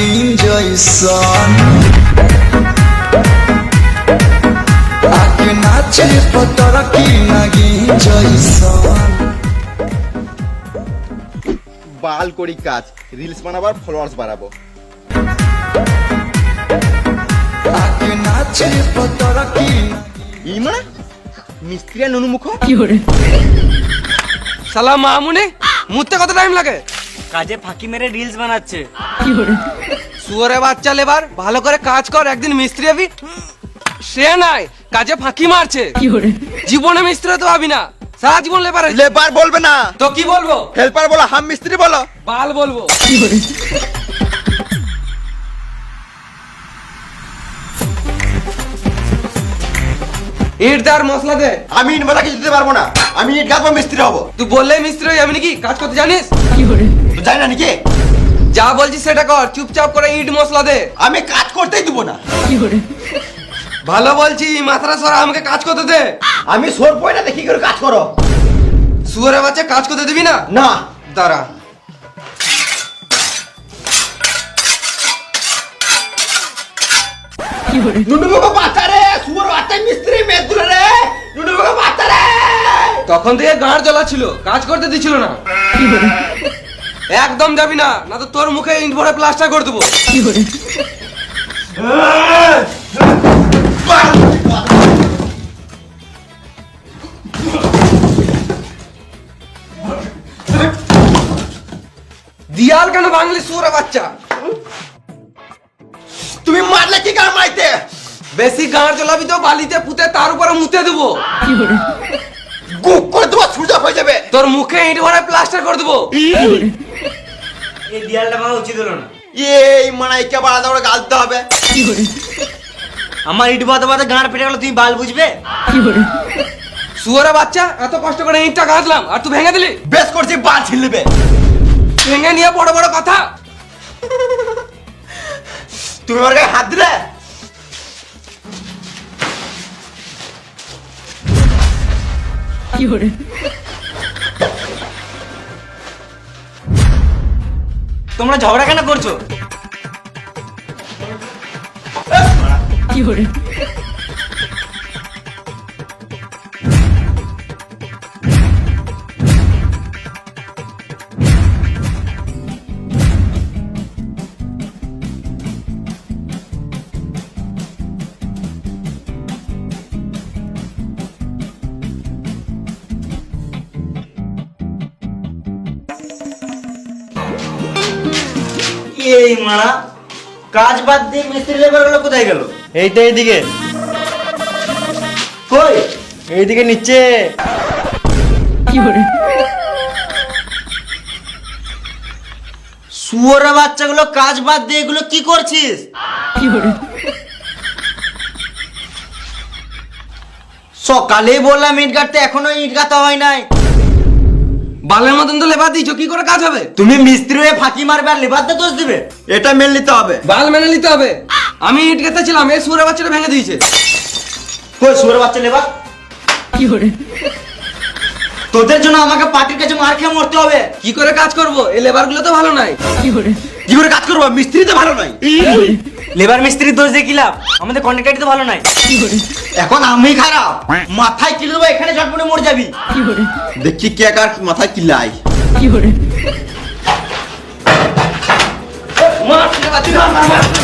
নাগিন জয়সন আগে নাচে পতরা কি নাগিন জয়সন বাল করি কাজ রিলস বানাবার ফলোয়ার্স বাড়াবো। আগে নাচে পতরা কি ই মিস্ত্রি আর ননুমুখ। সালাম মামুনি মুততে কত টাইম লাগে? কাজে ফাঁকি মেরে রিলস বানাচ্ছে। শুয়ারে বাচ্চা লেবার ভালো করে কাজ কর একদিন মিস্ত্রি হবি। সে নাই কাজে ফাঁকি মারছে। জীবনে মিস্ত্রি তো ভাবি না। সারা জীবন লেবার লেবার বলবে না। তো কি বলব? হেল্পার বলো হাম মিস্ত্রি বলো। বাল বলব। ইট দার মশলা দে। আমি ইট বেলা কিছু দিতে পারব না। আমি ইট গাঁথবো মিস্ত্রি হব। তুই বললে মিস্ত্রি হয়ে যাবি নাকি? কাজ করতে জানিস? তো জানি না নাকি। যা বলছি সেটা কর চুপচাপ করে ইট মশলা দে। আমি কাজ করতেই দিব না। ভালো বলছি মাথাটা সরা আমাকে কাজ করতে দে। আমি সোর পয়না দেখি করে কাজ করো। শুয়ারে বাচ্চা কাজ করতে দিবি না? না। দাঁড়া। নুনুমুখ বাচ্চা রে সুর বাচ্চা মিস্ত্রি মেদুরে রে। নুনুমুখ বাচ্চা রে। তখন থেকে গাঁড় জ্বলা ছিল কাজ করতে দিছিল না। একদম যাবি না না তো তোর মুখে ইট ভরে প্লাস্টার করে দেবো। দিয়াল কেন বাংলি সুরে বাচ্চা? তুমি মারলে কি কার মাইতে? বেশি গাঁড় জ্বলাবি তো বালিতে পুঁতে তার উপরে মুতে দেবো। গুপ করে দেবো সুজা হয়ে যাবে। তোর মুখে ইট ভরে প্লাস্টার করে দেবো। এই দেয়ালটা ভাঙা উচিত হলো না। এই মানাইকে বাড়াতে করে গালতে হবে। আমার ইট বাদে বাদে গাঁড় ফেটে গেল তুমি বাল বুঝবে? শুয়ারে বাচ্চা এত কষ্ট করে ইটটা গাঁথলাম আর তুই ভেঙে দিলি? বেশ করছি বাল ছিলবে ভেঙে নিয়ে বড় বড় কথা। তুমি আমার গায়ে হাত দিলে? তোমরা ঝগড়া কেন করছ? এই মারা কাজ বাদ দিয়ে মিস্ত্রি লেবারগুলো কোথায় গেল? এই তো এইদিকে। কই? এইদিকে নিচে। শুয়োরের বাচ্চাগুলো কাজ বাদ দিয়ে এগুলো কি করছিস? সকালেই বললাম ইট গাঁটতে এখনও ইট গাঁথা হয় নাই। বালের মতন তো লেবার দিয়েছ কি করে কাজ হবে? তুমি মিস্ত্রি হয়ে ফাঁকি মারবে আর লেবার তো দোষ দিবে? এটা মেনে নিতে হবে। বাল মেনে নিতে হবে। আমি ইট গেতেছিলাম এই সুরের বাচ্চাটা ভেঙে দিয়েছে। কই সুরের বাচ্চা লেবার? কি করে? তোদের জন্য আমাকে পার্টির কাছে মার খেয়ে মরতে হবে। কি করে কাজ করব? এই লেবারগুলো তো ভালো নাই। কি করে? কাজ করব মিস্ত্রি তো ভালো নয়। লেবার মিস্ত্রির দোষ দিয়ে কিলাম আমাদের কন্ট্রাক্টারই তো ভালো নাই এখন আমি খারাপ। মাথায় কিলে দেবো? এখানে ঝটপটে মরে যাবি। দেখি কে কার মাথায় কিলাই মার, ছেলে